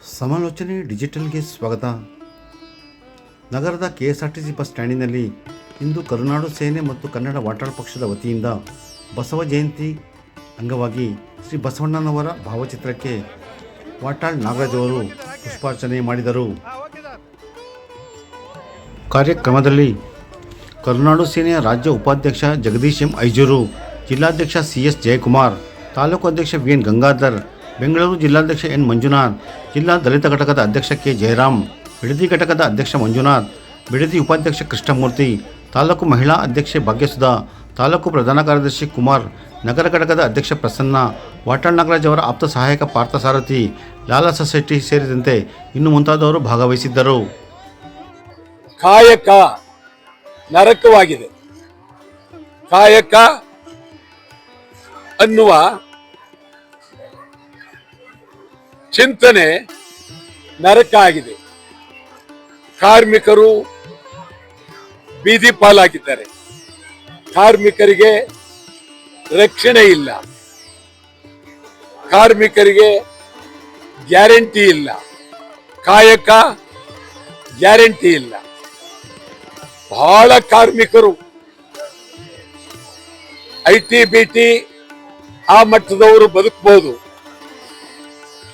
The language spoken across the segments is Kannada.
ಸಮಾಲೋಚನೆ ಡಿಜಿಟಲ್ಗೆ ಸ್ವಾಗತ. ನಗರದ K S R T C bus ಸ್ಟ್ಯಾಂಡಿನಲ್ಲಿ ಇಂದು ಕರುನಾಡು ಸೇನೆ ಮತ್ತು ಕನ್ನಡ ವಾಟಾಳ್ ಪಕ್ಷದ ವತಿಯಿಂದ ಬಸವ ಜಯಂತಿ ಅಂಗವಾಗಿ ಶ್ರೀ ಬಸವಣ್ಣನವರ ಭಾವಚಿತ್ರಕ್ಕೆ ವಾಟಾಳ್ ನಾಗರಾಜ್ ಅವರು ಪುಷ್ಪಾರ್ಚನೆ ಮಾಡಿದರು. ಕಾರ್ಯಕ್ರಮದಲ್ಲಿ ಕರುನಾಡು ಸೇನೆಯ ರಾಜ್ಯ ಉಪಾಧ್ಯಕ್ಷ ಜಗದೀಶ್ ಎಂ ಐಜೂರು, ಜಿಲ್ಲಾಧ್ಯಕ್ಷ ಸಿ ಎಸ್ ಜಯಕುಮಾರ್, ತಾಲೂಕು ಅಧ್ಯಕ್ಷ ವಿ ಎನ್ ಗಂಗಾಧರ್, ಬೆಂಗಳೂರು ಜಿಲ್ಲಾಧ್ಯಕ್ಷ ಎನ್ ಮಂಜುನಾಥ್ ಜಿಲ್ಲಾ ದಲಿತ ಘಟಕದ ಅಧ್ಯಕ್ಷ ಕೆ. ಜಯರಾಮ್, ಬಿಡದಿ ಘಟಕದ ಅಧ್ಯಕ್ಷ ಮಂಜುನಾಥ್, ಬಿಡದಿ ಉಪಾಧ್ಯಕ್ಷ ಕೃಷ್ಣಮೂರ್ತಿ, ತಾಲೂಕು ಮಹಿಳಾ ಅಧ್ಯಕ್ಷೆ ಭಾಗ್ಯಸುಧಾ, ತಾಲೂಕು ಪ್ರಧಾನ ಕಾರ್ಯದರ್ಶಿ ಕುಮಾರ್, ನಗರ ಘಟಕದ ಅಧ್ಯಕ್ಷ ಪ್ರಸನ್ನ, ವಾಟಾಳ್ ನಾಗರಾಜ್ ಅವರ ಆಪ್ತ ಸಹಾಯಕ ಪಾರ್ಥಸಾರಥಿ ಲಾಲಾ ಸೊಸೈಟಿ ಸೇರಿದಂತೆ ಇನ್ನು ಮುಂತಾದವರು ಭಾಗವಹಿಸಿದ್ದರು. ಕಾಯಕ ನರಕವಾಗಿದೆ. ಕಾಯಕ ಅನ್ನುವ ಚಿಂತನೆ ನರಕ ಆಗಿದೆ ಕಾರ್ಮಿಕರು ಬೀದಿ ಪಾಲಾಗಿದ್ದಾರೆ. ಕಾರ್ಮಿಕರಿಗೆ ರಕ್ಷಣೆ ಇಲ್ಲ. ಕಾರ್ಮಿಕರಿಗೆ ಗ್ಯಾರಂಟಿ ಇಲ್ಲ. ಕಾಯಕ ಗ್ಯಾರಂಟಿ ಇಲ್ಲ. ಬಹಳ ಕಾರ್ಮಿಕರು ಐ ಟಿ ಬಿ ಟಿ ಆ ಮಟ್ಟದವರು ಬದುಕಬಹುದು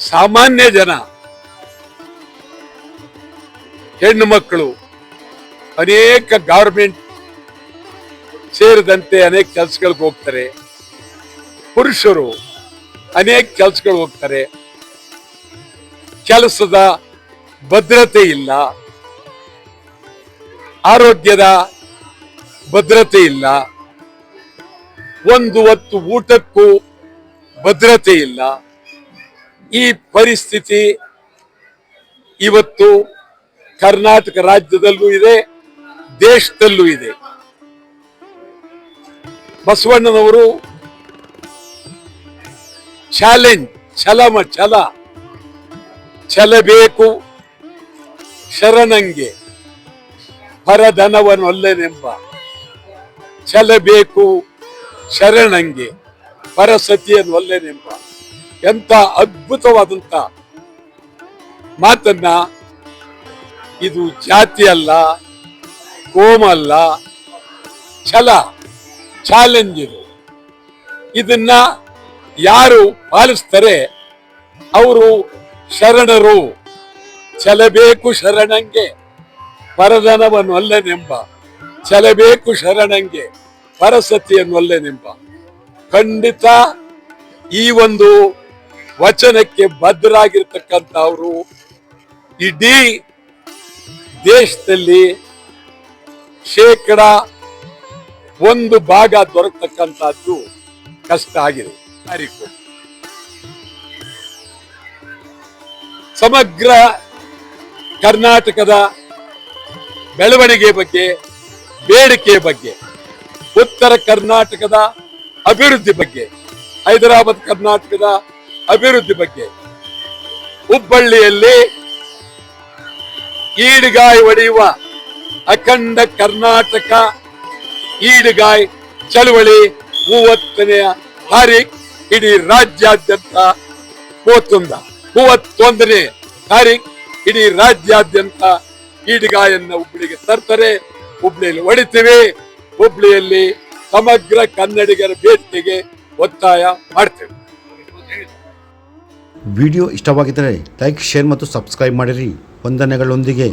ಸಾಮಾನ್ಯ ಜನ, ಹೆಣ್ಣು ಮಕ್ಕಳು, ಅನೇಕ ಗವರ್ಮೆಂಟ್ ಸೇರಿದಂತೆ ಅನೇಕ ಕೆಲಸಗಳಿಗೆ ಹೋಗ್ತಾರೆ. ಪುರುಷರು ಅನೇಕ ಕೆಲಸಗಳು ಹೋಗ್ತಾರೆ. ಕೆಲಸದ ಭದ್ರತೆ ಇಲ್ಲ. ಆರೋಗ್ಯದ ಭದ್ರತೆ ಇಲ್ಲ. ಒಂದು ಹೊತ್ತು ಊಟಕ್ಕೂ ಭದ್ರತೆ ಇಲ್ಲ. ಈ ಪರಿಸ್ಥಿತಿ ಇವತ್ತು ಕರ್ನಾಟಕ ರಾಜ್ಯದಲ್ಲೂ ಇದೆ, ದೇಶದಲ್ಲೂ ಇದೆ. ಬಸವಣ್ಣನವರು ಚಾಲೆಂಜ್, ಛಲಮ, ಛಲ. ಛಲಬೇಕು ಶರಣಂಗೆ ಪರಧನವನ್ನೊಲ್ಲೆನೆಂಬ ಛಲಬೇಕು ಶರಣಂಗೆ ಪರಸತಿಯನ್ನೊಲ್ಲೆನೆಂಬ ಎಂತ ಅದ್ಭುತವಾದಂತ ಮಾತನ್ನ ಇದು ಜಾತಿ ಅಲ್ಲ, ಕೋಮ ಅಲ್ಲ, ಛಲ ಚಾಲೆಂಜ್ ಇದು ಇದನ್ನ ಯಾರು ಪಾಲಿಸ್ತಾರೆ ಅವರು ಶರಣರು. ಛಲಬೇಕು ಶರಣಂಗೆ, ಪರಧನವನ್ನು ಅಲ್ಲನೆಂಬ. ಛಲಬೇಕು ಶರಣಂಗೆ, ಪರಸತಿಯನ್ನು ನೆಂಬ ಖಂಡಿತ ಈ ಒಂದು ವಚನಕ್ಕೆ ಬದ್ಧರಾಗಿರ್ತಕ್ಕಂತ ಅವರು ಇಡೀ ದೇಶದಲ್ಲಿ ಶೇಕಡ ಒಂದು ಭಾಗ ದೊರಕತಕ್ಕಂಥದ್ದು ಕಷ್ಟ ಆಗಿದೆ. ಸಮಗ್ರ ಕರ್ನಾಟಕದ ಬೆಳವಣಿಗೆ ಬಗ್ಗೆ, ಬೇಡಿಕೆ ಬಗ್ಗೆ, ಉತ್ತರ ಕರ್ನಾಟಕದ ಅಭಿವೃದ್ಧಿ ಬಗ್ಗೆ, ಹೈದರಾಬಾದ್ ಕರ್ನಾಟಕದ ಅಭಿವೃದ್ಧಿ ಬಗ್ಗೆ. ಹುಬ್ಬಳ್ಳಿಯಲ್ಲಿ ಈಡುಗಾಯಿ ಒಡೆಯುವ ಅಖಂಡ ಕರ್ನಾಟಕ ಈಡುಗಾಯಿ ಚಳವಳಿ ಮೂವತ್ತನೆಯ ತಾರೀಖ್ ಇಡೀ ರಾಜ್ಯಾದ್ಯಂತ ಮೂವತ್ತೊಂದ, ಮೂವತ್ತೊಂದನೇ ತಾರೀಖ್ ಇಡೀ ರಾಜ್ಯಾದ್ಯಂತ ಈಡುಗಾಯನ್ನ ಹುಬ್ಳಿಗೆ ತರ್ತಾರೆ. ಹುಬ್ಳಿಯಲ್ಲಿ ಹೊಡಿತೀವಿ. ಹುಬ್ಳಿಯಲ್ಲಿ ಸಮಗ್ರ ಕನ್ನಡಿಗರ ಬೇಡಿಕೆಗೆ ಒತ್ತಾಯ ಮಾಡ್ತೇವೆ. ವಿಡಿಯೋ ಇಷ್ಟವಾಗಿದ್ದರೆ ಲೈಕ್ ಶೇರ್ ಮತ್ತು ಸಬ್ಸ್ಕ್ರೈಬ್ ಮಾಡಿರಿ. ವಂದನೆಗಳೊಂದಿಗೆ.